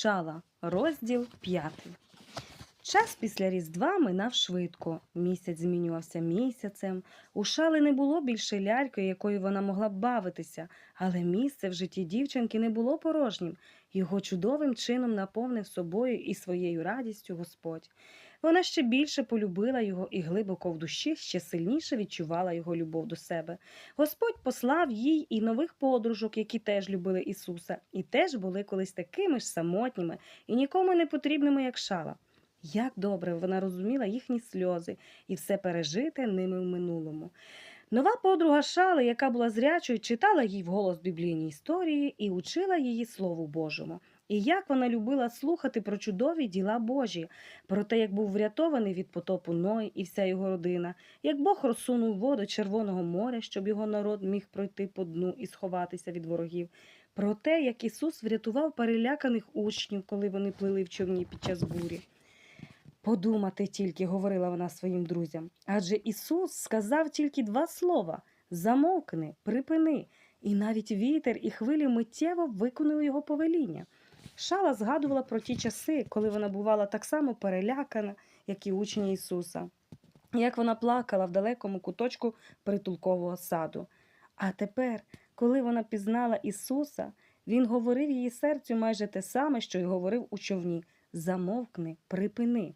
Шала, розділ п'ятий. Час після Різдва минав швидко. Місяць змінювався місяцем. У шали не було більше ляльки, якою вона могла б бавитися, але місце в житті дівчинки не було порожнім. Його чудовим чином наповнив собою і своєю радістю Господь. Вона ще більше полюбила його і глибоко в душі ще сильніше відчувала його любов до себе. Господь послав їй і нових подружок, які теж любили Ісуса, і теж були колись такими ж самотніми і нікому не потрібними, як шала. Як добре вона розуміла їхні сльози і все пережите ними в минулому. Нова подруга Шали, яка була зрячою, читала їй вголос біблійні історії і учила її Слову Божому. І як вона любила слухати про чудові діла Божі, про те, як був врятований від потопу Ной і вся його родина, як Бог розсунув воду Червоного моря, щоб його народ міг пройти по дну і сховатися від ворогів, про те, як Ісус врятував переляканих учнів, коли вони плили в човні під час бурі. Подумати тільки, говорила вона своїм друзям. Адже Ісус сказав тільки два слова замовкни, припини, і навіть вітер і хвилі миттєво виконали його повеління. Шала згадувала про ті часи, коли вона бувала так само перелякана, як і учні Ісуса, як вона плакала в далекому куточку притулкового саду. А тепер, коли вона пізнала Ісуса, Він говорив її серцю майже те саме, що й говорив у човні замовкни, припини.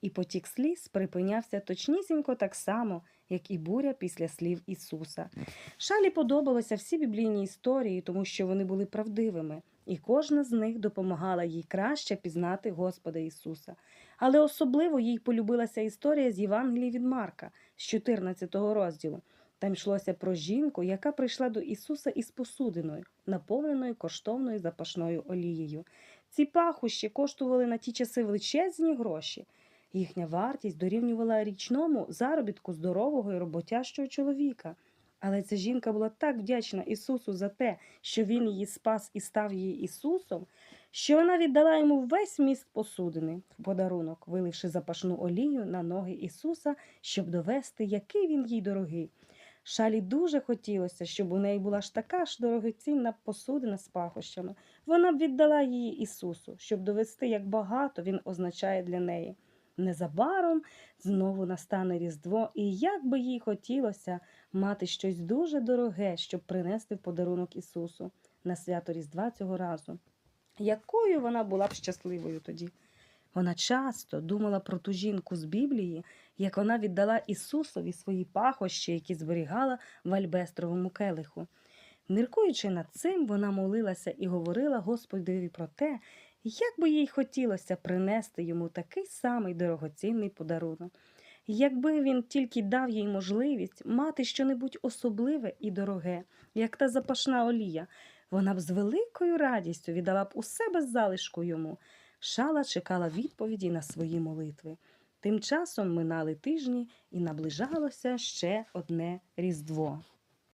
І потік сліз припинявся точнісінько так само, як і буря після слів Ісуса. Шалі подобалися всі біблійні історії, тому що вони були правдивими, і кожна з них допомагала їй краще пізнати Господа Ісуса. Але особливо їй полюбилася історія з Євангелії від Марка з 14 розділу. Там йшлося про жінку, яка прийшла до Ісуса із посудиною, наповненою коштовною запашною олією. Ці пахощі коштували на ті часи величезні гроші. Їхня вартість дорівнювала річному заробітку здорового і роботящого чоловіка. Але ця жінка була так вдячна Ісусу за те, що Він її спас і став її Ісусом, що вона віддала йому весь міст посудини в подарунок, виливши запашну олію на ноги Ісуса, щоб довести, який він їй дорогий. Шалі дуже хотілося, щоб у неї була ж така ж дорогоцінна посудина з пахощами. Вона б віддала її Ісусу, щоб довести, як багато він означає для неї. Незабаром знову настане Різдво, і як би їй хотілося мати щось дуже дороге, щоб принести в подарунок Ісусу на свято Різдва цього разу. Якою вона була б щасливою тоді? Вона часто думала про ту жінку з Біблії, як вона віддала Ісусові свої пахощі, які зберігала в альбестровому келиху. Міркуючи над цим, вона молилася і говорила Господові про те, як би їй хотілося принести йому такий самий дорогоцінний подарунок. Якби він тільки дав їй можливість мати щонебудь особливе і дороге, як та запашна олія, вона б з великою радістю віддала б усе без залишку йому. Шала чекала відповіді на свої молитви. Тим часом минали тижні і наближалося ще одне Різдво.